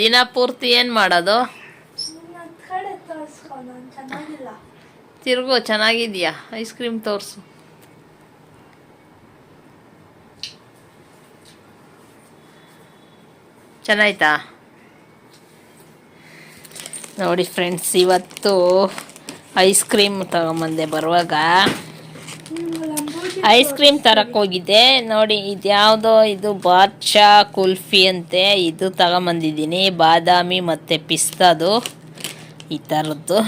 ದಿನ ಪೂರ್ತಿ ಏನ್ ಮಾಡೋದು? ತಿರುಗು, ಚೆನ್ನಾಗಿದ್ಯಾ? ಐಸ್ ಕ್ರೀಮ್ ತೋರಿಸು. ಚೆನ್ನಾಯ್ತಾ? ನೋಡಿ ಫ್ರೆಂಡ್ಸ್ ಇವತ್ತು ಐಸ್ ಕ್ರೀಮ್ ತಗೊಂಬಂದೆ ಬರುವಾಗ. ಐಸ್ ಕ್ರೀಮ್ ತರಕ್ ಹೋಗಿದ್ದೆ. ನೋಡಿ ಇದ್ಯಾವುದೋ ಇದು ಬಾದ್ಶಾ ಕುಲ್ಫಿ ಅಂತೆ. ಇದು ತಗೊಂಬಂದಿದ್ದೀನಿ. ಬಾದಾಮಿ ಮತ್ತು ಪಿಸ್ತಾದು ಈ ಥರದ್ದು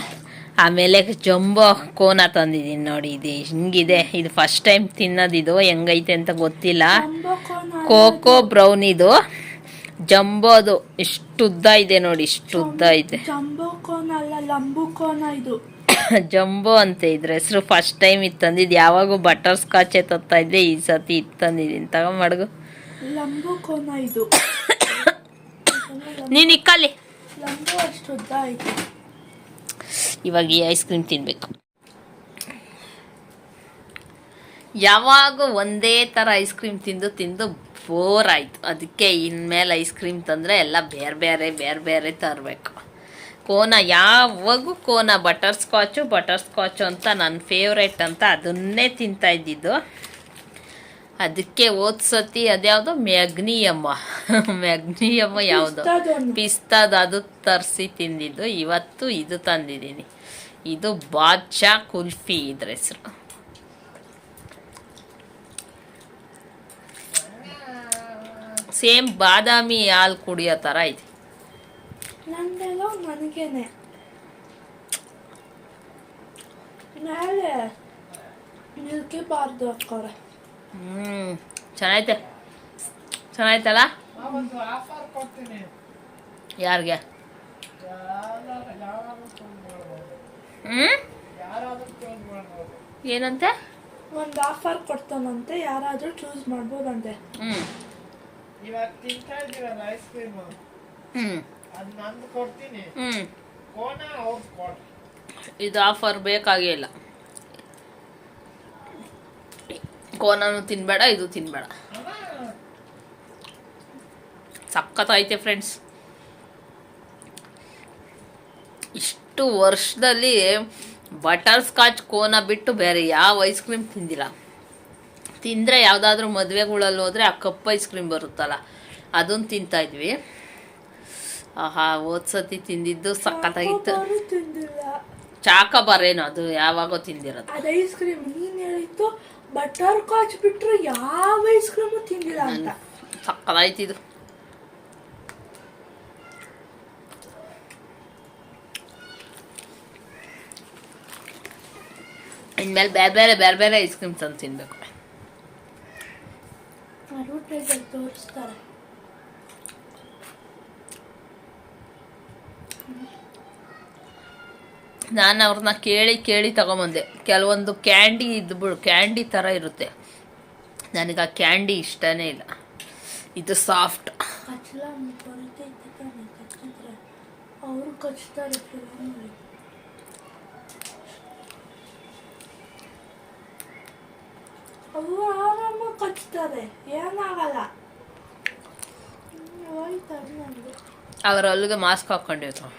ಆಮೇಲೆ ಜಂಬೋ ಕೋನ ತಂದಿದ್ದೀನಿ ನೋಡಿ ಇದು ಹಿಂಗಿದೆ. ಇದು ಫಸ್ಟ್ ಟೈಮ್ ತಿನ್ನೋದಿದು ಹೆಂಗೈತೆ ಅಂತ ಗೊತ್ತಿಲ್ಲ. ಕೋಕೋ ಬ್ರೌನ್ ಇದು. ಜಂಬೋದು ಇಷ್ಟು ಉದ್ದ ಇದೆ ನೋಡಿ ಇಷ್ಟು ಉದ್ದ ಇದೆ. ಜಂಬೋ ಅಂತ ಇದ್ರ ಹೆಸರು ಫಸ್ಟ್ ಟೈಮ್ ಇದು ತಂದಿದ್ದು. ಯಾವಾಗೂ ಬಟರ್ ಸ್ಕಾಚೆ ತತ್ತಾ ಇದ್ದೆ ಈ ಸತಿ ಇದು ತಂದಿದ್ದೀನಿ. ಕೋನ ಇದು. ನೀನು ಇಕ್ಕಲ್ಲಿ. ಲಂಬು ಅಷ್ಟು ಉದ್ದ ಐತೆ ಇವಾಗ ಈ ಐಸ್ ಕ್ರೀಮ್ ತಿನ್ನಬೇಕು ಯಾವಾಗ ಒಂದೇ ಥರ ಐಸ್ ಕ್ರೀಮ್ ತಿಂದು ತಿಂದು ಬೋರ್ ಆಯ್ತು. ಅದಕ್ಕೆ ಇನ್ಮೇಲೆ ಐಸ್ ಕ್ರೀಮ್ ತಂದರೆ ಎಲ್ಲ ಬೇರೆ ಬೇರೆ ಬೇರೆ ಬೇರೆ ತರಬೇಕು. ಕೋನ ಯಾವಾಗೂ ಕೋನ ಬಟರ್ ಸ್ಕಾಚು ಬಟರ್ ಸ್ಕಾಚು ಅಂತ ನನ್ನ ಫೇವ್ರೇಟ್ ಅಂತ ಅದನ್ನೇ ತಿಂತಾ ಇದ್ದಿದ್ದು. ಅದಕ್ಕೆ ಓದ್ಸತಿ ಸತಿ ಅದ್ಯಾವುದು ಮ್ಯಾಗ್ನಿಯಮ್ಮ. ಮ್ಯಾಗ್ನಿಯಮ್ಮ ಯಾವುದು. ಪಿಸ್ತಾದ ಅದು ತರಿಸಿ ತಿಂದಿದ್ದು. ಇವತ್ತು ಇದು ತಂದಿದ್ದೀನಿ. ಇದು ಬಾದ್ಶಾ ಕುಲ್ಫಿ ಇದ್ರ ಹೆಸರು. ಸೇಮ್ ಬಾದಾಮಿ ಹಾಲು ಕುಡಿಯೋ ಥರ ಐತಿ ನಂದೆಲ್ಲ ನನಗೇನೆ ಹ್ಞೂ ಚೆನ್ನಾಯ್ತಲ್ಲ ಯಾರಿಗೆ ಹ್ಞೂ ಏನಂತೆ ಒಂದು ಆಫರ್ ಕೊಡ್ತಾನಂತೆ ಯಾರಾದರೂ ಚೂಸ್ ಮಾಡ್ಬೋದಂತೆ ಹ್ಞೂ ಇವಾಗ ತಿಂತಾ ಇದೀವಲ್ಲ ಐಸ್ ಕ್ರೀಮ್ ಹ್ಞೂ ಹ್ಞೂ ಇದು ಆಫರ್ ಬೇಕಾಗೇ ಇಲ್ಲ ಕೋನನು ತಿನ್ಬೇಡ ಇದು ತಿನ್ಬೇಡ. ಸಖತ್ತೈತೆ ಫ್ರೆಂಡ್ಸ್ ಇಷ್ಟು ವರ್ಷದಲ್ಲಿ ಬಟರ್ ಸ್ಕಾಚ್ ಕೋನ ಬಿಟ್ಟು ಬೇರೆ ಯಾವ ಐಸ್ ಕ್ರೀಮ್ ತಿಂದಿಲ್ಲ. ತಿಂದರೆ ಯಾವುದಾದ್ರೂ ಮದುವೆಗಳಲ್ಲಿ ಹೋದರೆ ಆ ಕಪ್ ಐಸ್ ಕ್ರೀಮ್ ಬರುತ್ತಲ್ಲ ಅದನ್ನು ತಿಂತಾ ಇದ್ವಿ. ಆಹಾ ಓದ್ಸತಿ ಸತಿ ತಿಂದಿದ್ದು ಸಖತ್ತಾಗಿತ್ತು. ಚಾಕ ಬರೇನು ಚಾಕಬಾರೇನು ಅದು? ಯಾವಾಗೋ ತಿಂದಿರೋದು. ಅದು ಐಸ್ ಕ್ರೀಮ್ ನೀನ್ ಹೇಳಿತ್ತು ಬಟರ್ ಕಾಚ್ ಬಿಟ್ರೆ ಯಾವ ಐಸ್ ಕ್ರೀಮು ತಿಂದಿಲ್ಲ ಅಂತ. ಸಕ್ಕದಾಯ್ತು ಇದು. ಇನ್ಮೇಲೆ ಬೇರೆ ಬೇರೆ ಬೇರೆ ಬೇರೆ ಐಸ್ ಕ್ರೀಮ್ ತಂದು ತಿನ್ಬೇಕು. ತೋರಿಸ್ತಾರೆ. ನಾನು ಅವ್ರನ್ನ ಕೇಳಿ ಕೇಳಿ ತಗೊಂಬಂದೆ. ಕೆಲವೊಂದು ಕ್ಯಾಂಡಿ ಇದ್ಬಿಡು ಕ್ಯಾಂಡಿ ಥರ ಇರುತ್ತೆ. ನನಗೆ ಆ ಕ್ಯಾಂಡಿ ಇಷ್ಟನೇ ಇಲ್ಲ. ಇದು ಸಾಫ್ಟ್. ಅವ್ರ ಅಲ್ಲಿಗೆ ಮಾಸ್ಕ್ ಅವರು ಆರಾಮಾಗಿ ಕಚ್ತಾರೆ ಏನಾಗಲ್ಲ ಹ್ಮ್, ಹೋಯ್ತು ಅದು ನಂದು ಅವ್ರ ಅಲ್ಲಿಗೆ ಮಾಸ್ಕ್ ಹಾಕ್ಕೊಂಡಿರ್ತಾರೆ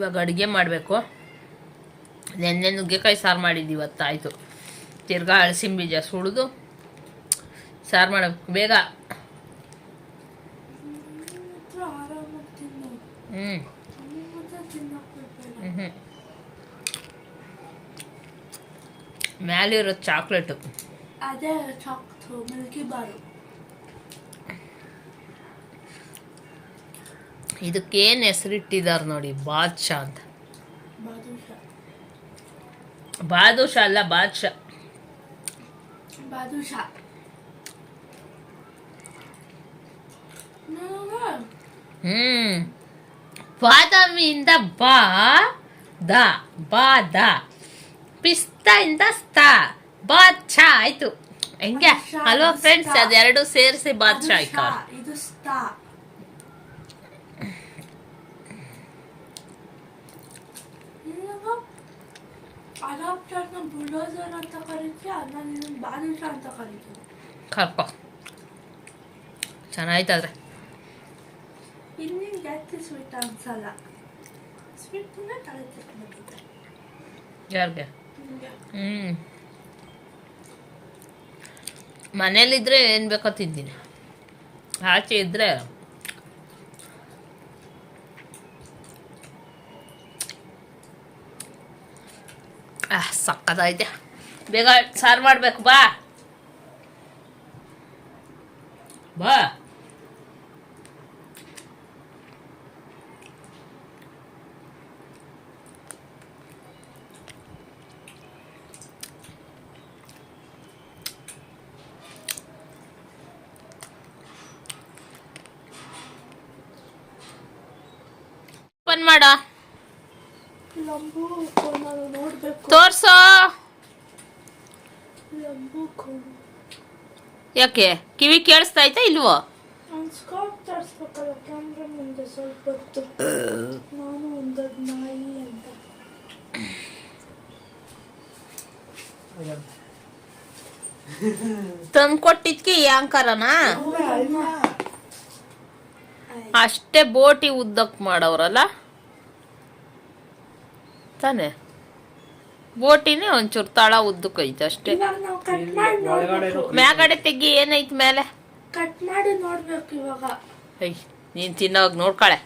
ಇವಾಗ ಅಡುಗೆ ಮಾಡಬೇಕು. ನೆನ್ನೆ ನುಗ್ಗೆಕಾಯಿ ಸಾರು ಮಾಡಿದ್ದು ಇವತ್ತಾಯಿತು ತಿರ್ಗಾ ಹಳಸಿನ ಬೀಜ ಸುಳಿದು ಸಾರು ಮಾಡಬೇಕು ಬೇಗ. ಹತ್ರ ಆರಾಮಾಗಿ ತಿನ್ನು ಹ್ಞೂ ಅಮ್ಮ ಮಾತ್ರ ತಿನ್ನಕ್ ಬಿಡ್ಬೇಡ ಹ್ಞೂ ಮ್ಯಾಲಿರೋದು ಚಾಕ್ಲೇಟು. ಅದೇ ಚಾಕ್ತು ಮಿಲ್ಕಿ ಬಾರು ಇದಕ್ಕೇನು ಹೆಸರಿಟ್ಟಿದ್ದಾರೆ ನೋಡಿ ಬಾದ್ಶಾ ಅಂತ. ಬಾದುಷಾ ಬಾದುಷಾ ಅಲ್ಲ ಬಾದ್ಶಾ. ಹ್ಮ್. ಬಾದಾಮಿಯಿಂದ ಬಾ ದ ಬಾ ದ. ಇಂದ ಸ್ತಾ ಬಾದ್ಶಾ ಆಯ್ತು. ಹೆಂಗೆ? ಹಲೋ ಅಲ್ವಾ ಫ್ರೆಂಡ್ಸ್. ಅದೆರಡು ಸೇರಿಸಿ ಬಾದ್ಶಾ ಆಯ್ತು? ಇದು ಸ್ಟಾ ಅಡಾಪ್ಟರ್ನ ಬುಲ್ಡೋಸರ್ ಅಂತ ಅದನ್ನ ನೀನು ಬಾದುಷಾ ಅಂತ ಕರಿತೀವಿ ಕರ್ಕೊ ಚೆನ್ನಾಯ್ತಾದ್ರೆ ಇನ್ನೇನು ಜಾಸ್ತಿ ಸ್ವೀಟ್ ಅನ್ಸಲ್ಲ ಸ್ವೀಟ್ ತಿನ್ನ ತಲೆ ಯಾರಿಗೆ ಹ್ಞೂ ಮನೇಲಿದ್ರೆ ಏನು ಬೇಕೋ ತಿಂತೀನಿ ಆಚೆ ಇದ್ರೆ ಆ ಸಕ್ಕದಾಯ್ತೆ ಬೇಗ ಸಾರು ಮಾಡಬೇಕು ಬಾ. ಬಾ. ಓಪನ್ ಮಾಡ. ಲಂಬು ಕೋಣರು ನೋಡ್ಬೇಕು ತೋರ್ಸೋ. ಯಾಕೆ? ಕಿವಿ ಕೇಳಿಸ್ತಾ ಐತಾ ಇಲ್ವೋ? ತಂದ್ಕೊಟ್ಟಿದ್ಕೆ ಯಾಂಕರನ ಅಲ್ಲ ಅಷ್ಟೇ ಬೋಟಿ ಉದ್ದಕ್ ಮಾಡವ್ರಲ್ಲ? ತಾನೆ? ಬೋಟಿನೇ ಒಂಚೂರು ತಳ ಉದ್ದು ಐತೆ ಅಷ್ಟೇ. ಮ್ಯಾಗಡೆ ತೆಗಿ ಏನೈತ್ ಮೇಲೆ? ಕಟ್ ಮಾಡಿ ನೋಡ್ಬೇಕು ಇವಾಗ. ಐ ನೀನು ತಿನ್ನೋವಾಗ ನೋಡ್ಕೊಳೆ.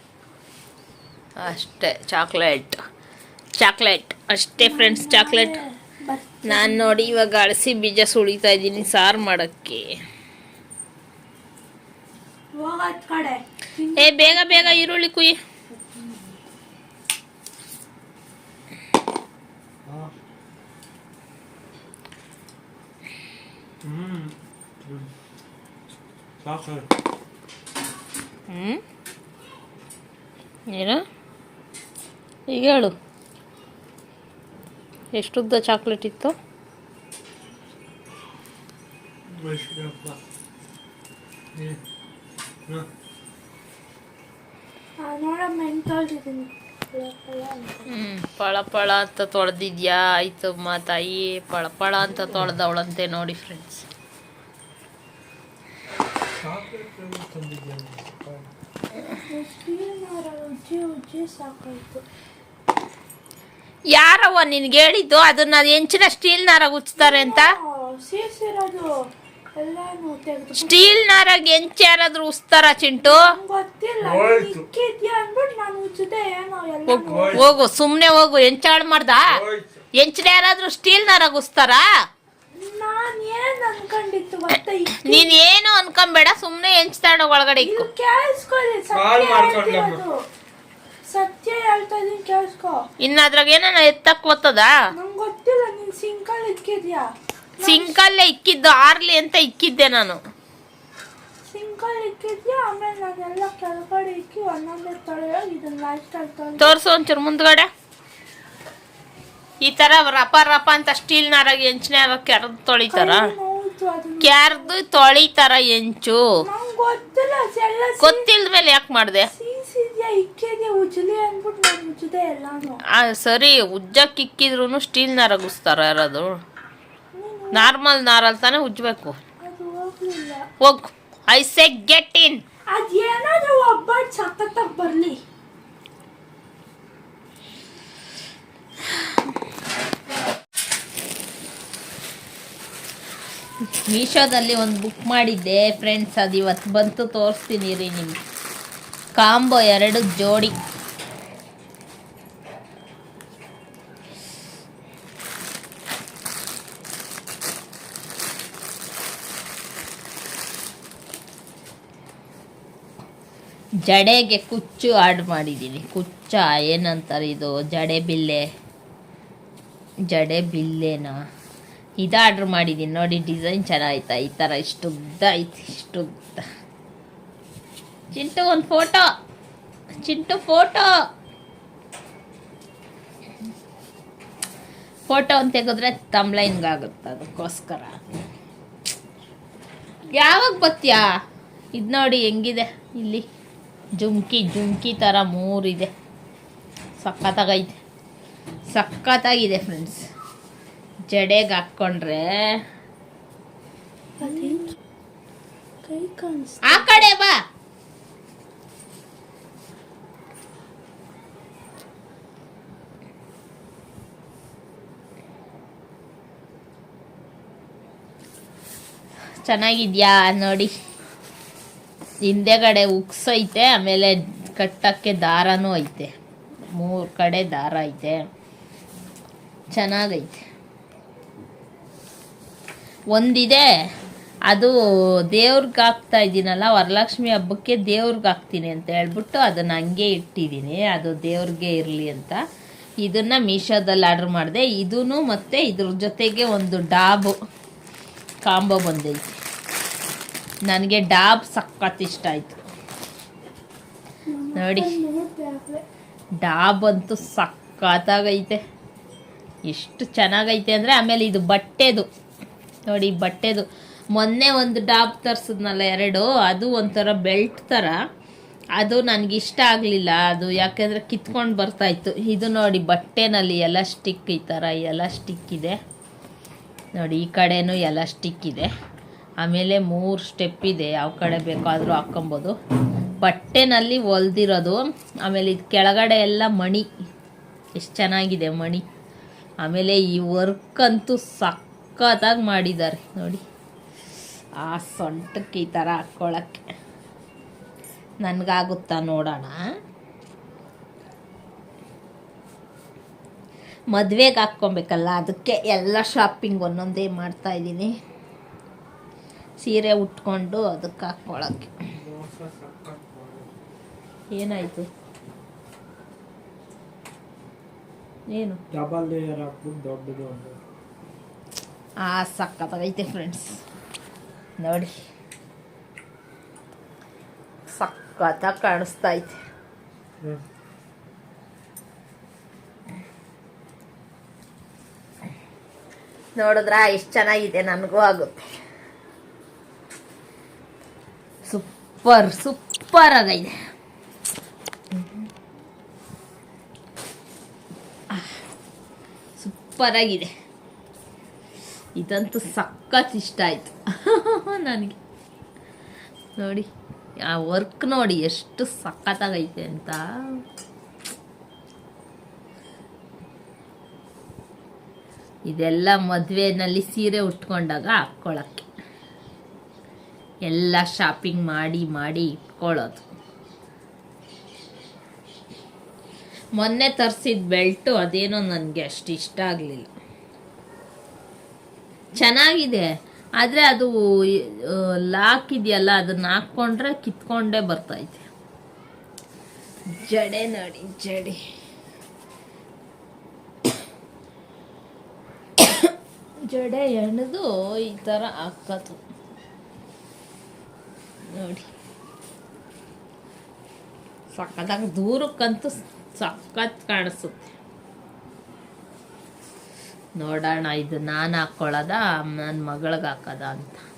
ಅಷ್ಟೇ ಚಾಕ್ಲೇಟ್. ಚಾಕ್ಲೇಟ್. ಅಷ್ಟೇ ಫ್ರೆಂಡ್ಸ್ ಚಾಕ್ಲೇಟ್. ನಾನು ನೋಡಿ ಇವಾಗ ಅಳಸಿ ಬೀಜ ಸುಳಿತಾ ಇದ್ದೀನಿ ಸಾರು ಮಾಡೋಕ್ಕೆ. ಏ ಬೇಗ ಬೇಗ ಈರುಳ್ಳಿ ಕುಯ್ ಹ್ಞೂ ಏನು? ಈಗ ಹೇಳು. ಎಷ್ಟುದ್ದ ಚಾಕ್ಲೇಟ್ ಇತ್ತು? ನೋಡಮ್ಮ ಎಂತ ಹ್ಞೂ ಪಳ ಪಳ ಅಂತ ತೊಳೆದಿದ್ಯಾ? ಮಾ ತಾಯಿ ಪಳ ಪಳ ಅಂತ ತೊಳೆದವಳಂತೆ ನೋಡಿ ಫ್ರೆಂಡ್ಸ್ ಯಾರವ್ವ ನಿನ್ಗೆ ಹೇಳಿದ್ದು? ಅದನ್ನ ಹೆಂಚಿನ ಸ್ಟೀಲ್ ನಾರಾಗ ಉಚ್ತಾರೆ ಅಂತ? ಸ್ಟೀಲ್ ನಾರಾಗ ಎಂಚ ಯಾರಾದ್ರೂ ಉಸ್ತಾರ ಚಿಂಟು? ಗೊತ್ತಿಲ್ಲ ಹೋಯ್ತು. ಇಕ್ಕಿದ್ಯಾ ಅಂದ್ಬಿಟ್ಟು ನಾನು ಉಜ್ಜಿದೆ ಏನೋ ಎಲ್ಲ ಹೋಗು ಹೋಗು ಸುಮ್ನೆ ಹೋಗು ಹೆಂಚಾಳು ಮಾಡ್ದ? ಹೋಯ್ತು. ಹೆಂಚಿನ ಯಾರಾದ್ರೂ ಸ್ಟೀಲ್ ನಾರಾಗ ಉಸ್ತಾರ? ನಾನ್ ಏನ್ ಅನ್ಕೊಂಡಿತ್ತು ಗೊತ್ತಾ ಇಕ್ಕಿ- ನೀನ್ ಏನು ಅನ್ಕೊಂಬೇಡ ಸುಮ್ನೆ ಹೆಂಚ್ತಾಡ ಒಳಗಡೆ ಇಕ್ಕು. ಇದು ಕೇಳಿಸ್ಕೊಳ್ಳಿ ಕಾಲ್ ಸತ್ಯ ಹೇಳ್ತಿರೋದು ಸತ್ಯ ಹೇಳ್ತಾ ಇದೀನಿ ಕೇಳಿಸ್ಕೊ. ಇನ್ನ ಅದ್ರಾಗ ಏನ ಎತ್ತಕ್ ಗೊತ್ತದ? ನಂಗ್ ಗೊತ್ತಿಲ್ಲ ನೀನ್ ಸಿಂಕಲ್ ಇಕ್ಕಿದ್ಯಾ? ಸಿಂಕಲ್ಲೇ ಇಕ್ಕಿದ್ದು ಆರ್ಲಿ ಅಂತ ಇಕ್ಕಿದ್ದೆ ನಾನು. ಸಿಂಕಲ್ ಇಕ್ಕಿದ್ಯಾ? ಆಮೇಲೆ ನಾನೆಲ್ಲ ಕೆಳಗಡೆ ಇಕ್ಕಿ ಒಂದೊಂದೇ ತೊಳೆಯೋ ಇದನ್ನ ಲಾಸ್ಟ್ ಅಲ್ಲಿ ತೊಳೆದು ತೋರ್ಸು ಒಂಚೂರು ಮುಂದ್ಗಡೆ. ಈ ತರ ರಪ ರಪ ಅಂತ ಸ್ಟೀಲ್ ನಾರಾಗ ಹೆಂಚಿನ ಕೆರೆದು ತೊಳಿತಾರ. ನೋಯ್ತು ಅದನ್ನ ಕೆರೆದು ತೊಳಿತಾರ ಹೆಂಚು. ನಂಗ್ ಗೊತ್ತಿಲ್ಲ ಗೊತ್ತಿಲ್ದ್ಮೇಲೆ ಯಾಕೆ ಮಾಡಿದೆ? ಸೀಸಿದ್ಯಾ ಇಕ್ಕಿದ್ಯಾ ಉಜ್ಲಿ ಅಂದ್ಬಿಟ್ಟು ನಾನು ಉಜ್ಜಿದೆ ಎಲ್ಲಾನು ಆ ಸರಿ ಉಜ್ಜಕ್ಕೆ ಇಕ್ಕಿದ್ರು ಸ್ಟೀಲ್ ನಾರಾಗ ಉಸ್ತಾರ ಯಾರಾದ್ರು. ನಾರ್ಮಲ್ ನಾರಲ್ ತಾನೇ ಹೋಗ್ಲಿಲ್ಲ ಹೋಗ್. ಐ ಸೇ ಗೆಟ್ ಇನ್ ಅದೇನಾದ್ರೂ ಒಬ್ಬಟ್ಟು ಬರ್ಲಿ. ಮೀಶೋದಲ್ಲಿ ಒಂದು ಬುಕ್ ಮಾಡಿದ್ದೆ ಫ್ರೆಂಡ್ಸ್ ಅದು ಇವತ್ತು ಬಂತು ತೋರಿಸ್ತೀನಿ ರೀ ನಿಮ್ಗೆ. ಕಾಂಬೋ ಎರಡು ಜೋಡಿ. ಜಡೆಗೆ ಕುಚ್ಚು ಆಡ್ ಮಾಡಿದ್ದೀನಿ ಕುಚ್ಚ ಏನಂತಾರೆ ಇದು? ಜಡೆ ಬಿಲ್ಲೆ. ಜಡೆ ಬಿಲ್ಲೆನಾ? ಇದು ಆರ್ಡ್ರ್ ಮಾಡಿದ್ದೀನಿ ನೋಡಿ, ಡಿಸೈನ್ ಚೆನ್ನಾಗಿತ್ತು ಈ ಥರ ಇಷ್ಟು ಉದ್ದ ಐತಿ ಇಷ್ಟು ಉದ್ದ ಚಿಂಟು, ಒಂದು ಫೋಟೋ. ಚಿಂಟು, ಫೋಟೋ. ಫೋಟೋ ಅಂತ ತೆಗೆದ್ರೆ ತಮ್ಲೈನ್ಗಾಗುತ್ತೆ ಅದಕ್ಕೋಸ್ಕರ. ಯಾವಾಗ ಬರ್ತೀಯಾ? ಇದು ನೋಡಿ, ಹೆಂಗಿದೆ ಇಲ್ಲಿ? ಜುಮ್ಕಿ ಜುಮ್ಕಿ ಥರ ಮೂರಿದೆ. ಸಖತ್ತಾಗೈತೆ. ಸಖತ್ತಾಗಿದೆ ಫ್ರೆಂಡ್ಸ್ ಜಡೆಗೆ ಹಾಕ್ಕೊಂಡ್ರೆ ಆ ಕಡೆ ಬಾ. ಚೆನ್ನಾಗಿದ್ಯಾ ನೋಡಿ. ಹಿಂದೆಗಡೆ ಉಕ್ಸ್ ಐತೆ, ಆಮೇಲೆ ಕಟ್ಟಕ್ಕೆ ದಾರನೂ ಐತೆ. ಮೂರು ಕಡೆ ದಾರ ಐತೆ. ಚೆನ್ನಾಗೈತೆ. ಒಂದಿದೆ, ಅದು ದೇವ್ರಿಗೆ ಹಾಕ್ತಾ ಇದ್ದೀನಲ್ಲ ವರಲಕ್ಷ್ಮಿ ಹಬ್ಬಕ್ಕೆ ದೇವ್ರಿಗೆ ಹಾಕ್ತೀನಿ ಅಂತ ಹೇಳ್ಬಿಟ್ಟು ಅದನ್ನ ಹಂಗೆ ಇಟ್ಟಿದ್ದೀನಿ ಅದು ದೇವ್ರಿಗೆ ಇರಲಿ ಅಂತ. ಇದನ್ನ ಮೀಶೋದಲ್ಲಿ ಆರ್ಡ್ರ್ ಮಾಡಿದೆ ಇದೂ ಮತ್ತು ಇದ್ರ ಜೊತೆಗೆ ಒಂದು ಡಾಬು ಕಾಂಬೋ ಬಂದೈತಿ. ನನಗೆ ಡಾಬ್ ಸಖತ್ ಇಷ್ಟ ಆಯಿತು. ನೋಡಿ. ಡಾಬ್ ಅಂತೂ ಸಖತ್ತಾಗೈತೆ. ಎಷ್ಟು ಚೆನ್ನಾಗೈತೆ ಅಂದರೆ ಆಮೇಲೆ ಇದು ಬಟ್ಟೆದು. ನೋಡಿ ಬಟ್ಟೆದು. ಮೊನ್ನೆ ಒಂದು ಡಾಬ್ ತರಿಸಿದ್ನಲ್ಲ ಎರಡು, ಅದು ಒಂಥರ ಬೆಲ್ಟ್ ಥರ ಅದು ನನಗೆ ಇಷ್ಟ ಆಗಲಿಲ್ಲ. ಅದು ಯಾಕೆಂದರೆ ಕಿತ್ಕೊಂಡು ಬರ್ತಾಯಿತ್ತು ಇದು ನೋಡಿ ಬಟ್ಟೆನಲ್ಲಿ ಎಲಾಸ್ಟಿಕ್ ಈ ಥರ ಎಲಾಸ್ಟಿಕ್ ಇದೆ. ನೋಡಿ ಈ ಕಡೆನೂ ಎಲಾಸ್ಟಿಕ್ ಇದೆ. ಆಮೇಲೆ ಮೂರು ಸ್ಟೆಪ್ ಇದೆ, ಯಾವ ಕಡೆ ಬೇಕಾದರೂ ಹಾಕ್ಕೊಬೋದು. ಬಟ್ಟೆನಲ್ಲಿ ಹೊಲ್ದಿರೋದು, ಆಮೇಲೆ ಇದು ಕೆಳಗಡೆ ಎಲ್ಲ ಮಣಿ, ಎಷ್ಟು ಚೆನ್ನಾಗಿದೆ ಮಣಿ. ಆಮೇಲೆ ಈ ವರ್ಕ್ ಅಂತೂ ಸಖತ್ತಾಗಿ ಮಾಡಿದ್ದಾರೆ, ನೋಡಿ. ಆ ಸೊಂಟಕ್ಕೆ ಈ ಥರ ಹಾಕ್ಕೊಳ್ಳೋಕ್ಕೆ ನನಗಾಗುತ್ತಾ ನೋಡೋಣ. ಮದುವೆಗೆ ಹಾಕ್ಕೊಬೇಕಲ್ಲ, ಅದಕ್ಕೆ ಎಲ್ಲ ಶಾಪಿಂಗ್ ಒಂದೊಂದೇ ಮಾಡ್ತಾ ಇದ್ದೀನಿ. ಸೀರೆ ಉಟ್ಕೊಂಡು ಅದಕ್ಕೆ ಹಾಕ್ಕೊಳಕ್ಕೆ. ಏನಾಯ್ತು? ಏನು? ಡಬಲ್ ಲೇಯರ್ ಹಾಕ್ಬಿಟ್ಟು ದೊಡ್ಡದು ಆ ಸಖತ್ತಾಗೈತೆ ಫ್ರೆಂಡ್ಸ್. ನೋಡಿ. ಸಖತ್ತಾಗಿ ಕಾಣಿಸ್ತಾ ಐತೆ. ನೋಡಿದ್ರ ಎಷ್ಟು ಚೆನ್ನಾಗಿದೆ ನನಗೂ ಆಗುತ್ತೆ. ಸೂಪರ್ ಸೂಪರ್ ಆಗೈತೆ ಸೂಪರ್ ಆಗಿದೆ ಇದಂತೂ ಸಖತ್ ಇಷ್ಟ ಆಯ್ತು. ನನಗೆ. ನೋಡಿ, ಆ ವರ್ಕ್ ನೋಡಿ ಎಷ್ಟು ಸಖತ್ತಾಗೈತೆ ಅಂತ. ಇದೆಲ್ಲ ಮದುವೆನಲ್ಲಿ ಸೀರೆ ಉಟ್ಕೊಂಡಾಗ ಹಾಕ್ಕೊಳ್ಳೋಕ್ಕೆ ಎಲ್ಲ ಶಾಪಿಂಗ್ ಮಾಡಿ ಮಾಡಿ ಇಟ್ಕೊಳ್ಳೋದು. ಮೊನ್ನೆ ತರಿಸಿದ ಬೆಲ್ಟು ಅದೇನೋ ನನಗೆ ಅಷ್ಟು ಇಷ್ಟ ಆಗಲಿಲ್ಲ. ಚೆನ್ನಾಗಿದೆ, ಆದರೆ ಅದು ಲಾಕ್ ಇದೆಯಲ್ಲ, ಅದನ್ನ ಹಾಕ್ಕೊಂಡ್ರೆ ಕಿತ್ಕೊಂಡೇ ಬರ್ತೈತೆ. ಜಡೆ ನೋಡಿ, ಜಡೆ. ಜಡೆ ಎಣೆದು ಈ ಥರ ಹಾಕೋದು. ನೋಡಿ. ಸಕ್ಕದಾಗ ದೂರಕ್ಕಂತೂ ಸಖತ್ ಕಾಣಿಸುತ್ತೆ. ನೋಡೋಣ ಇದು ನಾನು ಹಾಕ್ಕೊಳ್ಳೋದ ನನ್ನ ಮಗಳಿಗೆ ಹಾಕೋದ ಅಂತ.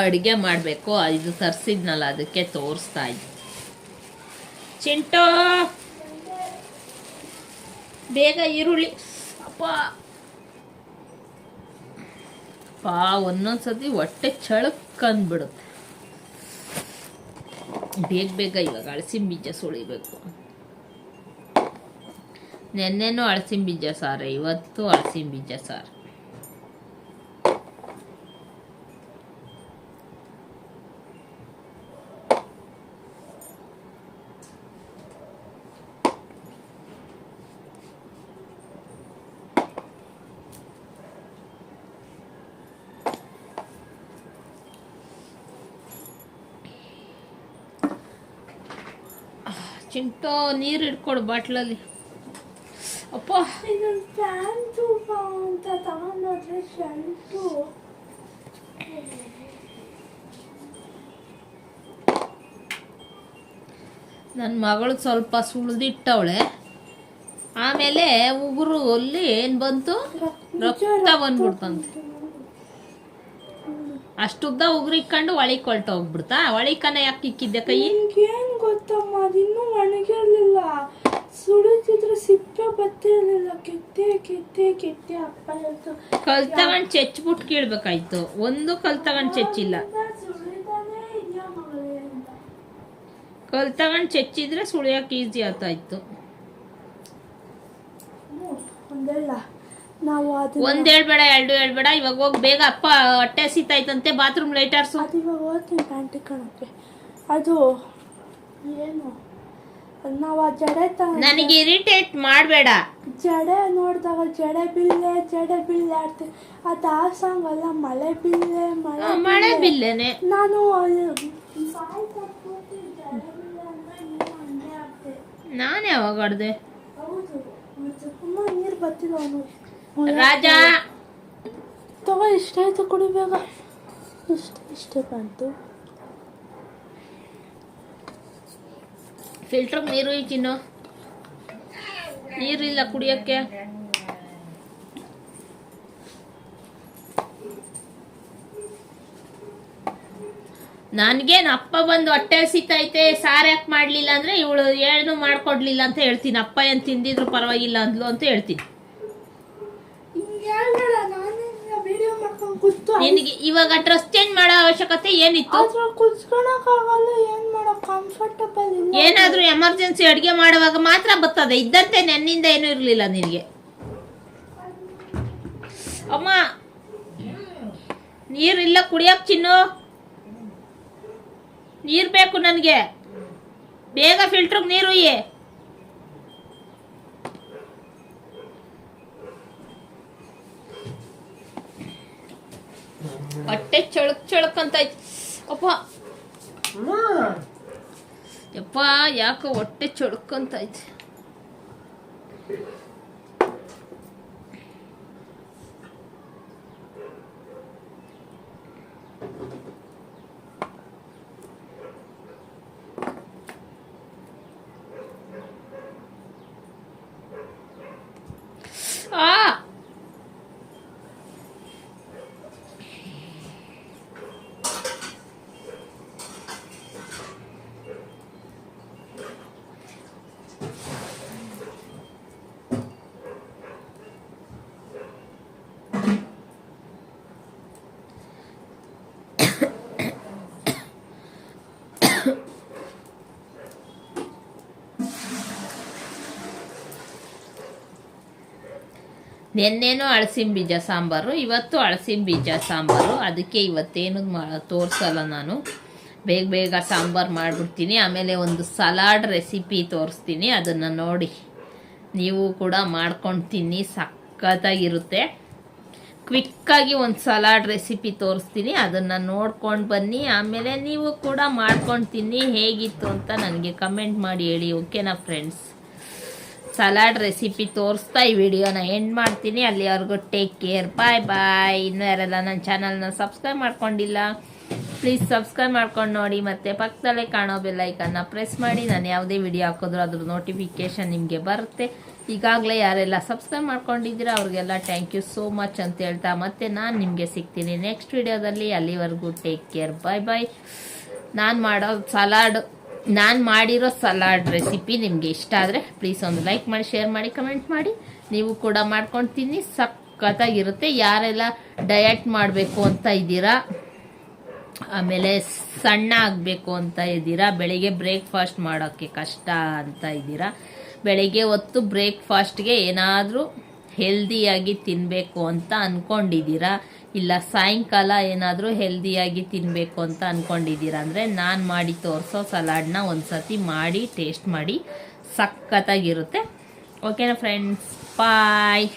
ಅಡುಗೆ ಮಾಡಬೇಕು. ಇದು ತರಿಸಿದ್ನಲ್ಲ ಅದಕ್ಕೆ ತೋರಿಸ್ತಾ ಇದ್ದೆ. ಚಿಂಟು! ಬೇಗ ಈರುಳ್ಳಿ. ಅಪ್ಪ! ಪಾ ಒಂದೊಂದ್ಸತಿ ಹೊಟ್ಟೆ ಚಳಕ್ ಅಂದ್ಬಿಡುತ್ತೆ. ಬೇಗ ಬೇಗ ಇವಾಗ ಅಳಸಿನ ಬೀಜ ಸುಳಿಬೇಕು ನೆನ್ನೆನೂ ಅಳಸಿನ ಬೀಜ ಸಾರು, ಇವತ್ತು ಅಳಸಿನ ಬೀಜ ಸಾರು. ಚಿಂಟೋ ನೀರು ಇಟ್ಕೊಡು ಬಾಟ್ಲಲ್ಲಿ. ಅಪ್ಪ. ಪ್ಯಾಂಟು ಅಂತ ತಗೊಂಡೋದ್ರೆ ಶರ್ಟು. ನನ್ನ ಮಗಳು ಸ್ವಲ್ಪ ಸುಳಿದಿಟ್ಟವಳೆ. ಆಮೇಲೆ ಉಗುರು ಅಲ್ಲಿ ಏನು ಬಂತು? ರಕ್ತ ಬಂದ್ಬಿಡ್ತಂತೆ. ಅಷ್ಟುದ್ದ ಉಗುರು ಇಕ್ಕೊಂಡು ಒಳಗೆ ಕೊಳ್ಟೋಗ್ಬಿಡ್ತಾ ಒಳಿಕನ ಯಾಕೆ ಇಕ್ಕಿದ್ದೆ ಕೈ? ಏನ್ ಗೊತ್ತಮ್ಮ? ಅದಿನ್ನೂ ಒಣಗಿರ್ಲಿಲ್ಲ. ಸುಳಿತಿದ್ರೆ ಸಿಪ್ಪೆ ಬತ್ತಿರ್ಲಿಲ್ಲ. ಕೆತ್ತೆ ಕೆತ್ತೆ ಕೆತ್ತೆ ಅಪ್ಪ ಹೇಳ್ತು. ಕಲ್ ತಗೊಂಡ್ ಚೆಚ್ಬಿಟ್ಟು ಕೀಳ್ಬೇಕಾಯ್ತು. ಒಂದು ಕಲ್ ತಗೊಂಡ್ ಚೆಚ್ಚಿಲ್ಲ. ಕಲ್ ತಗೊಂಡ್ ಚೆಚ್ಚಿದ್ರೆ ಸುಳಿಯೋಕೆ ಈಸಿ ಆತಾಯ್ತು. ಒಂದೆಲ್ಲ. ನಾವು ಅದನ್ನ ಒಂದ್ ಹೇಳ್ಬೇಡ ಎರಡು ಹೇಳ್ಬೇಡ ಇವಾಗ ಹೋಗಿ ಬೇಗ ಅಪ್ಪ ಹೊಟ್ಟೆ ಸೀತಾಯ್ತಂತೆ ಬಾತ್ರೂಮ್ ಲೈಟರ್ಸು ಅದು ಇವಾಗ ಓದ್ತೀನಿ ಪ್ಯಾಂಟ್ ಅದು ಏನು? ನಾವು ಆ ಜಡೆ ತ ನನಗೆ ಇರಿಟೇಟ್ ಮಾಡಬೇಡ. ಜಡೆ ನೋಡಿದಾಗ ಜಡೆ ಬಿಲ್ಲೆ ಜಡೆ ಬಿಲ್ಲೆ ಆಡ್ತೀವಿ ಅದು ಆ ಸಾಂಗ್ ಅಲ್ಲ ಮಳೆ ಬಿಲ್ಲೆ ಮಳೆ ಮಳೆ ಬಿಲ್ಲೆ. ಬಿಲ್ಲೆನೆ. ನಾನು ನಾನೇ ಬಾಯಿ ತಪ್ಪಿಟ್ಟು ಜಡೆ ಬಿಲ್ಲೆ ಅಂದ್ರೆ ನೀನು ಹಂಗೆ ಆಡ್ತೆ ನಾನು ಯಾವಾಗ ಆಡ್ದೆ? ಹೌದು ಸುಮ್ಮನೆ ನೀರು ಬರ್ತಿಲ್ಲ ಅವನು. ರಾಜ! ತಗೋ ಇಷ್ಟಾಯ್ತು ಕುಡಿ ಬೇಗ ಇಷ್ಟ ಇಷ್ಟೇ ಬಂತು ಫಿಲ್ಟರ್ ನೀರು ಚಿನ್ನು ನೀರಿಲ್ಲ ಕುಡಿಯೋಕ್ಕೆ. ನನ್ಗೇನ್ ಅಪ್ಪ ಬಂದು ಹೊಟ್ಟೆ ಹಸಿತೈತೆ ಸಾರ್ ಯಾಕೆ ಮಾಡಲಿಲ್ಲ ಅಂದ್ರೆ ಇವಳು ಏನು ಮಾಡ್ಕೊಡ್ಲಿಲ್ಲ ಅಂತ ಹೇಳ್ತೀನಿ. ಅಪ್ಪ ಏನ್ ತಿಂದಿದ್ರು ಪರವಾಗಿಲ್ಲ ಅಂದ್ಲು ಅಂತ ಹೇಳ್ತೀನಿ ಹಿಂಗೆ ಹೇಳ್ಬೇಡ ನಾನೇ ವಿಡಿಯೋ ಮಾಡ್ಕೊಂಡು ಕೂತು ನಿನಗೆ ಇವಾಗ ಡ್ರೆಸ್ ಚೇಂಜ್ ಮಾಡೋ ಅವಶ್ಯಕತೆ ಏನಿತ್ತು? ಏನಾದ್ರೂ ಎಮರ್ಜೆನ್ಸಿ ಅಡಿಗೆ ಮಾಡುವಾಗ ಮಾತ್ರ ಬರ್ತದೆ. ಇದ್ದಂತೆ ನೆನ್ನಿಂದ ಏನೂ ಇರಲಿಲ್ಲ ನಿನಗೆ. ಅಮ್ಮ ನೀರಿಲ್ಲ ಕುಡಿಯಕ್ ಚಿನ್ನು. ನೀರು ಬೇಕು ನನಗೆ. ಬೇಗ ಫಿಲ್ಟ್ರಿಗೆ ನೀರು ಒಯ್ಯೆ ಹೊಟ್ಟೆ ಚಳಕ್ ಚಳಕ್ ಅಂತ ಐತಿ ಅಪ್ಪ ಯಪ್ಪ ಯಾಕೋ ಹೊಟ್ಟೆ ಚೊಡ್ಕಂತ ಐತೆ ಆ ನಿನ್ನೇನು ಅಳಸಿನ ಬೀಜ ಸಾಂಬಾರು, ಇವತ್ತು ಅಳಸಿನ ಬೀಜ ಸಾಂಬಾರು. ಅದಕ್ಕೆ ಇವತ್ತೇನು ತೋರಿಸಲ್ಲ ನಾನು. ಬೇಗ ಬೇಗ ಸಾಂಬಾರು ಮಾಡಿಬಿಡ್ತೀನಿ. ಆಮೇಲೆ ಒಂದು ಸಲಾಡ್ ರೆಸಿಪಿ ತೋರಿಸ್ತೀನಿ. ಅದನ್ನು ನೋಡಿ. ನೀವು ಕೂಡ ಮಾಡ್ಕೊಂಡು ತಿನ್ನಿ. ಸಖತ್ತಾಗಿರುತ್ತೆ. ಕ್ವಿಕ್ಕಾಗಿ ಒಂದು ಸಲಾಡ್ ರೆಸಿಪಿ ತೋರಿಸ್ತೀನಿ. ಅದನ್ನು ನೋಡ್ಕೊಂಡು ಬನ್ನಿ. ಆಮೇಲೆ ನೀವು ಕೂಡ ಮಾಡ್ಕೊಂಡು ತಿನ್ನಿ ಹೇಗಿತ್ತು ಅಂತ ನನಗೆ ಕಮೆಂಟ್ ಮಾಡಿ ಹೇಳಿ ಓಕೆನಾ ಫ್ರೆಂಡ್ಸ್ ಸಲಾಡ್ ರೆಸಿಪಿ ತೋರಿಸ್ತಾ ಈ ವಿಡಿಯೋನ ಎಂಡ್ ಮಾಡ್ತೀನಿ. ಅಲ್ಲಿವರೆಗೂ ಟೇಕ್ ಕೇರ್ ಬಾಯ್ ಬಾಯ್ ಇನ್ನೂ ಯಾರೆಲ್ಲ ನನ್ನ ಚಾನಲ್ನ ಸಬ್ಸ್ಕ್ರೈಬ್ ಮಾಡ್ಕೊಂಡಿಲ್ಲ ಪ್ಲೀಸ್ ಸಬ್ಸ್ಕ್ರೈಬ್ ಮಾಡ್ಕೊಂಡು ನೋಡಿ. ಮತ್ತು ಪಕ್ಕದಲ್ಲೇ ಕಾಣೋ ಬೆಲ್ಲೈಕನ್ನು ಪ್ರೆಸ್ ಮಾಡಿ. ನಾನು ಯಾವುದೇ ವಿಡಿಯೋ ಹಾಕೋದ್ರು ಅದ್ರ ನೋಟಿಫಿಕೇಷನ್ ನಿಮಗೆ ಬರುತ್ತೆ. ಈಗಾಗಲೇ ಯಾರೆಲ್ಲ ಸಬ್ಸ್ಕ್ರೈಬ್ ಮಾಡ್ಕೊಂಡಿದ್ದೀರಾ, ಅವ್ರಿಗೆಲ್ಲ ಥ್ಯಾಂಕ್ ಯು ಸೋ ಮಚ್ ಅಂತ ಹೇಳ್ತಾ ಮತ್ತೆ ನಾನು ನಿಮಗೆ ಸಿಗ್ತೀನಿ ನೆಕ್ಸ್ಟ್ ವಿಡಿಯೋದಲ್ಲಿ ಅಲ್ಲಿವರೆಗೂ ಟೇಕ್ ಕೇರ್ ಬಾಯ್ ಬಾಯ್ ನಾನು ಮಾಡೋ ಸಲಾಡ್ ನಾನು ಮಾಡಿರೋ ಸಲಾಡ್ ರೆಸಿಪಿ ನಿಮಗೆ ಇಷ್ಟ ಆದರೆ ಪ್ಲೀಸ್ ಒಂದು ಲೈಕ್ ಮಾಡಿ ಶೇರ್ ಮಾಡಿ ಕಮೆಂಟ್ ಮಾಡಿ. ನೀವು ಕೂಡ ಮಾಡ್ಕೊಂಡು ತಿನ್ನಿ. ಸಖತ್ತಾಗಿರುತ್ತೆ. ಯಾರೆಲ್ಲ ಡಯಟ್ ಮಾಡಬೇಕು ಅಂತ ಇದ್ದೀರಾ ಆಮೇಲೆ ಸಣ್ಣ ಆಗಬೇಕು ಅಂತ ಇದ್ದೀರಾ? ಬೆಳಿಗ್ಗೆ ಬ್ರೇಕ್ಫಾಸ್ಟ್ ಮಾಡೋಕ್ಕೆ ಕಷ್ಟ ಅಂತ ಇದ್ದೀರಾ? ಬೆಳಿಗ್ಗೆ ಹೊತ್ತು ಬ್ರೇಕ್ಫಾಸ್ಟ್ಗೆ ಏನಾದರೂ ಹೆಲ್ದಿಯಾಗಿ ತಿನ್ನಬೇಕು ಅಂತ ಅಂದ್ಕೊಂಡಿದ್ದೀರಾ ಇಲ್ಲ ಸಾಯಂಕಾಲ ಏನಾದರೂ ಹೆಲ್ದಿಯಾಗಿ ತಿನ್ನಬೇಕು ಅಂತ ಅಂದ್ಕೊಂಡಿದ್ದೀರಾ ಅಂದರೆ ನಾನು ಮಾಡಿ ತೋರಿಸೋ ಸಲಾಡ್ನ ಒಂದು ಸತಿ ಮಾಡಿ ಟೇಸ್ಟ್ ಮಾಡಿ, ಸಖತ್ತಾಗಿರುತ್ತೆ. ಓಕೆನಾ ಫ್ರೆಂಡ್ಸ್ ಬಾಯ್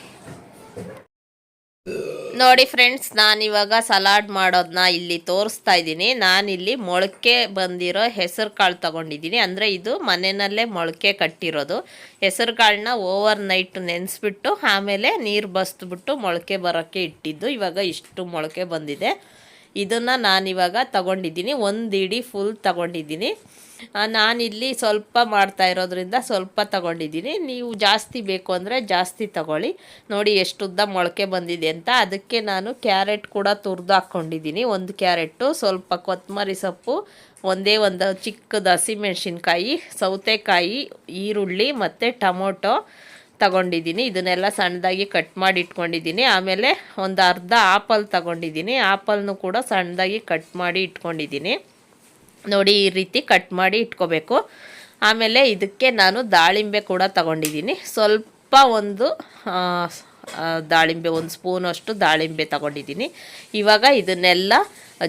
ನೋಡಿ ಫ್ರೆಂಡ್ಸ್, ನಾನಿವಾಗ ಸಲಾಡ್ ಮಾಡೋದನ್ನ ಇಲ್ಲಿ ತೋರಿಸ್ತಾ ಇದ್ದೀನಿ. ನಾನಿಲ್ಲಿ ಮೊಳಕೆ ಬಂದಿರೋ ಹೆಸರು ಕಾಳು ತಗೊಂಡಿದ್ದೀನಿ. ಅಂದರೆ ಇದು ಮನೆಯಲ್ಲೇ ಮೊಳಕೆ ಕಟ್ಟಿರೋದು. ಹೆಸರು ಕಾಳನ್ನ ಓವರ್ ನೈಟ್ ನೆನೆಸ್ಬಿಟ್ಟು, ಆಮೇಲೆ ನೀರು ಬಸ್ದ್ಬಿಟ್ಟು ಮೊಳಕೆ ಬರೋಕ್ಕೆ ಇಟ್ಟಿದ್ದು. ಇವಾಗ ಇಷ್ಟು ಮೊಳಕೆ ಬಂದಿದೆ. ಇದನ್ನು ನಾನಿವಾಗ ತಗೊಂಡಿದ್ದೀನಿ. ಒಂದು ಇಡೀ ಫುಲ್ ತಗೊಂಡಿದ್ದೀನಿ. ನಾನಿಲ್ಲಿ ಸ್ವಲ್ಪ ಮಾಡ್ತಾ ಇರೋದ್ರಿಂದ ಸ್ವಲ್ಪ ತಗೊಂಡಿದ್ದೀನಿ. ನೀವು ಜಾಸ್ತಿ ಬೇಕು ಅಂದರೆ ಜಾಸ್ತಿ ತಗೊಳ್ಳಿ. ನೋಡಿ ಎಷ್ಟು ಉದ್ದ ಮೊಳಕೆ ಬಂದಿದೆ ಅಂತ. ಅದಕ್ಕೆ ನಾನು ಕ್ಯಾರೆಟ್ ಕೂಡ ತುರಿದು ಹಾಕ್ಕೊಂಡಿದ್ದೀನಿ. ಒಂದು ಕ್ಯಾರೆಟು ಸ್ವಲ್ಪ ಕೊತ್ತಂಬರಿ ಸೊಪ್ಪು, ಒಂದೇ ಒಂದು ಚಿಕ್ಕದು ಹಸಿಮೆಣ್ಸಿನ್ಕಾಯಿ, ಸೌತೆಕಾಯಿ, ಈರುಳ್ಳಿ ಮತ್ತು ಟೊಮೊಟೊ ತಗೊಂಡಿದ್ದೀನಿ. ಇದನ್ನೆಲ್ಲ ಸಣ್ಣದಾಗಿ ಕಟ್ ಮಾಡಿ ಇಟ್ಕೊಂಡಿದ್ದೀನಿ. ಆಮೇಲೆ ಒಂದು ಅರ್ಧ ಆಪಲ್ ತಗೊಂಡಿದ್ದೀನಿ. ಆಪಲ್ನು ಕೂಡ ಸಣ್ಣದಾಗಿ ಕಟ್ ಮಾಡಿ ಇಟ್ಕೊಂಡಿದ್ದೀನಿ. ನೋಡಿ ಈ ರೀತಿ ಕಟ್ ಮಾಡಿ ಇಟ್ಕೋಬೇಕು. ಆಮೇಲೆ ಇದಕ್ಕೆ ನಾನು ದಾಳಿಂಬೆ ಕೂಡ ತಗೊಂಡಿದ್ದೀನಿ. ಸ್ವಲ್ಪ ಒಂದು ದಾಳಿಂಬೆ, ಒಂದು ಸ್ಪೂನಷ್ಟು ದಾಳಿಂಬೆ ತಗೊಂಡಿದ್ದೀನಿ. ಇವಾಗ ಇದನ್ನೆಲ್ಲ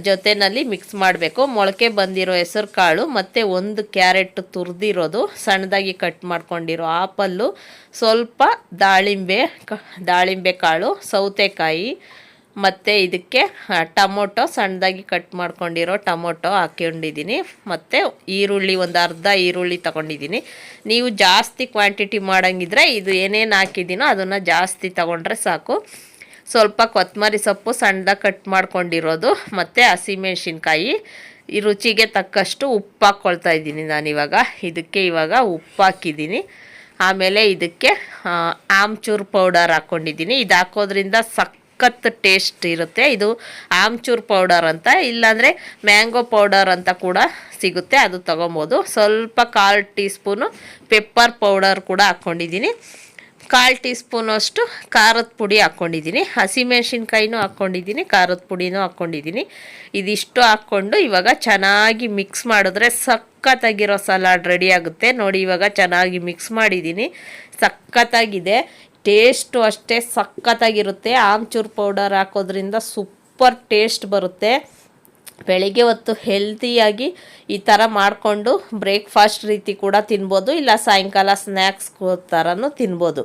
ಜೊತೆಯಲ್ಲಿ ಮಿಕ್ಸ್ ಮಾಡಬೇಕು. ಮೊಳಕೆ ಬಂದಿರೋ ಹೆಸರು ಕಾಳು, ಮತ್ತು ಒಂದು ಕ್ಯಾರೆಟ್ ತುರಿದಿರೋದು, ಸಣ್ಣದಾಗಿ ಕಟ್ ಮಾಡ್ಕೊಂಡಿರೋ ಆಪಲ್ಲು ಸ್ವಲ್ಪ ದಾಳಿಂಬೆ ದಾಳಿಂಬೆ ಕಾಳು, ಸೌತೆಕಾಯಿ ಮತ್ತು ಇದಕ್ಕೆ ಟೊಮೊಟೊ ಸಣ್ಣದಾಗಿ ಕಟ್ ಮಾಡ್ಕೊಂಡಿರೋ ಟೊಮೊಟೊ ಹಾಕ್ಕೊಂಡಿದ್ದೀನಿ. ಮತ್ತು ಈರುಳ್ಳಿ, ಒಂದು ಅರ್ಧ ಈರುಳ್ಳಿ ತಗೊಂಡಿದ್ದೀನಿ. ನೀವು ಜಾಸ್ತಿ ಕ್ವಾಂಟಿಟಿ ಮಾಡೋಂಗಿದ್ರೆ ಇದು ಏನೇನು ಹಾಕಿದ್ದೀನೋ ಅದನ್ನು ಜಾಸ್ತಿ ತಗೊಂಡ್ರೆ ಸಾಕು. ಸ್ವಲ್ಪ ಕೊತ್ತಂಬರಿ ಸೊಪ್ಪು ಸಣ್ಣದಾಗಿ ಕಟ್ ಮಾಡ್ಕೊಂಡಿರೋದು, ಮತ್ತು ಹಸಿಮೆಣ್ಸಿನ್ಕಾಯಿ ಈ ರುಚಿಗೆ ತಕ್ಕಷ್ಟು ಉಪ್ಪು ಹಾಕ್ಕೊಳ್ತಾ ಇದ್ದೀನಿ ನಾನಿವಾಗ. ಇದಕ್ಕೆ ಇವಾಗ ಉಪ್ಪು ಹಾಕಿದ್ದೀನಿ. ಆಮೇಲೆ ಇದಕ್ಕೆ ಆಮ್ಚೂರು ಪೌಡರ್ ಹಾಕ್ಕೊಂಡಿದ್ದೀನಿ ಇದು ಹಾಕೋದ್ರಿಂದ ಸಖತ್ ಟೇಸ್ಟ್ ಇರುತ್ತೆ. ಇದು ಆಮ್ಚೂರ್ ಪೌಡರ್ ಅಂತ, ಇಲ್ಲಾಂದರೆ ಮ್ಯಾಂಗೋ ಪೌಡರ್ ಅಂತ ಕೂಡ ಸಿಗುತ್ತೆ, ಅದು ತೊಗೊಬೋದು. ಸ್ವಲ್ಪ ಕಾಲು ಟೀ ಸ್ಪೂನು ಪೆಪ್ಪರ್ ಪೌಡರ್ ಕೂಡ ಹಾಕ್ಕೊಂಡಿದ್ದೀನಿ ಕಾಲು ಟೀ ಸ್ಪೂನಷ್ಟು ಖಾರದ ಪುಡಿ ಹಾಕ್ಕೊಂಡಿದ್ದೀನಿ ಹಸಿಮೆಣ್ಸಿನ್ಕಾಯಿನೂ ಹಾಕ್ಕೊಂಡಿದ್ದೀನಿ ಖಾರದ ಪುಡಿನೂ ಹಾಕ್ಕೊಂಡಿದ್ದೀನಿ ಇದಿಷ್ಟು ಹಾಕ್ಕೊಂಡು ಇವಾಗ ಚೆನ್ನಾಗಿ ಮಿಕ್ಸ್ ಮಾಡಿದ್ರೆ ಸಖತ್ತಾಗಿರೋ ಸಲಾಡ್ ರೆಡಿ ಆಗುತ್ತೆ. ನೋಡಿ ಇವಾಗ ಚೆನ್ನಾಗಿ ಮಿಕ್ಸ್ ಮಾಡಿದ್ದೀನಿ. ಸಖತ್ತಾಗಿದೆ. ಟೇಸ್ಟು ಅಷ್ಟೇ ಸಖತ್ತಾಗಿರುತ್ತೆ. ಆಮ್ಚೂರ್ ಪೌಡರ್ ಹಾಕೋದ್ರಿಂದ ಸೂಪರ್ ಟೇಸ್ಟ್ ಬರುತ್ತೆ. ಬೆಳಿಗ್ಗೆ ಹೊತ್ತು ಹೆಲ್ತಿಯಾಗಿ ಈ ಥರ ಮಾಡಿಕೊಂಡು ಬ್ರೇಕ್ಫಾಸ್ಟ್ ರೀತಿ ಕೂಡ ತಿನ್ಬೋದು, ಇಲ್ಲ ಸಾಯಂಕಾಲ ಸ್ನ್ಯಾಕ್ಸ್ ಥರನೂ ತಿನ್ಬೋದು.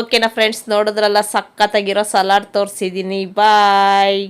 ಓಕೆನಾ ಫ್ರೆಂಡ್ಸ್, ನೋಡಿದ್ರಲ್ಲ ಸಖತ್ತಾಗಿರೋ ಸಲಾಡ್ ತೋರಿಸಿದ್ದೀನಿ ಬಾಯ್!